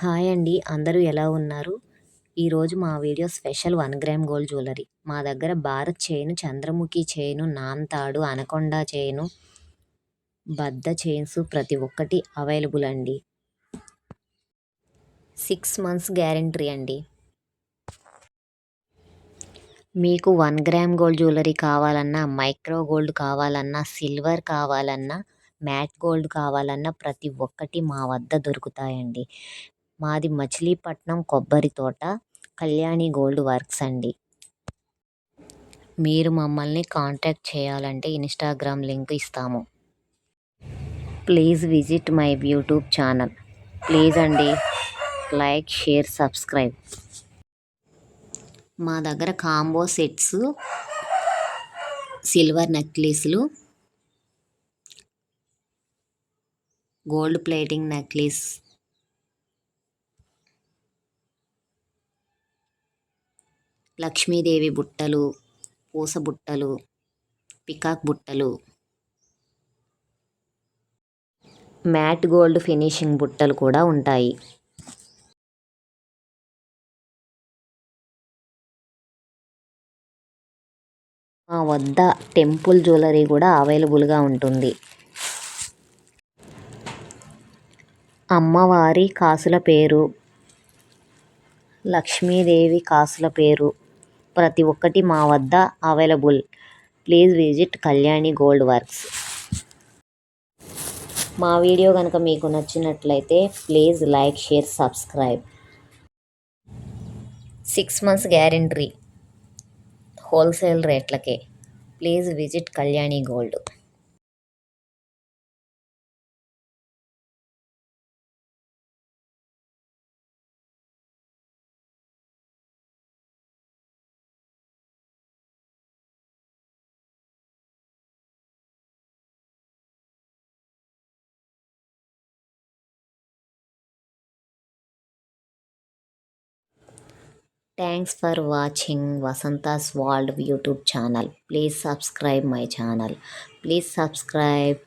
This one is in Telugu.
హాయ్ అండి అందరూ ఎలా ఉన్నారు ఈరోజు మా video special one gram gold jewellery మా దగ్గర భారత్ చైను చంద్రముఖి చైను నాంతాడు అనకొండ చైను బద్ద చైన్స్ ప్రతి ఒక్కటి అవైలబుల్ అండి సిక్స్ మంత్స్ గ్యారంటీ అండి మీకు వన్ గ్రామ్ గోల్డ్ జ్యువెలరీ కావాలన్నా మైక్రో గోల్డ్ కావాలన్నా సిల్వర్ కావాలన్నా మ్యాట్ గోల్డ్ కావాలన్నా ప్రతి ఒక్కటి మా వద్ద దొరుకుతాయండి మాది మచిలీపట్నం కొబ్బరి తోట కళ్యాణి గోల్డ్ వర్క్స్ అండి మీరు మమ్మల్ని కాంటాక్ట్ చేయాలంటే ఇన్స్టాగ్రామ్ లింక్ ఇస్తాము please visit my YouTube channel please అండి లైక్ షేర్ సబ్స్క్రైబ్ మా దగ్గర కాంబో సెట్స్ సిల్వర్ నెక్లెస్లు గోల్డ్ ప్లేటింగ్ నెక్లెస్ లక్ష్మీదేవి బుట్టలు పూస బుట్టలు పికాక్ బుట్టలు మ్యాట్ గోల్డ్ ఫినిషింగ్ బుట్టలు కూడా ఉంటాయి మా వద్ద టెంపుల్ జ్యువెలరీ కూడా అవైలబుల్గా ఉంటుంది అమ్మవారి కాసుల పేరు లక్ష్మీదేవి కాసుల పేరు ప్రతి ఒక్కటి మా వద్ద available please visit Kalyani gold works మా వీడియో కనుక మీకు నచ్చినట్లయితే please like share subscribe six months guarantee wholesale రేట్లకే please visit Kalyani gold Thanks for watching Vasanta's World YouTube channel. Please subscribe my channel. Please subscribe.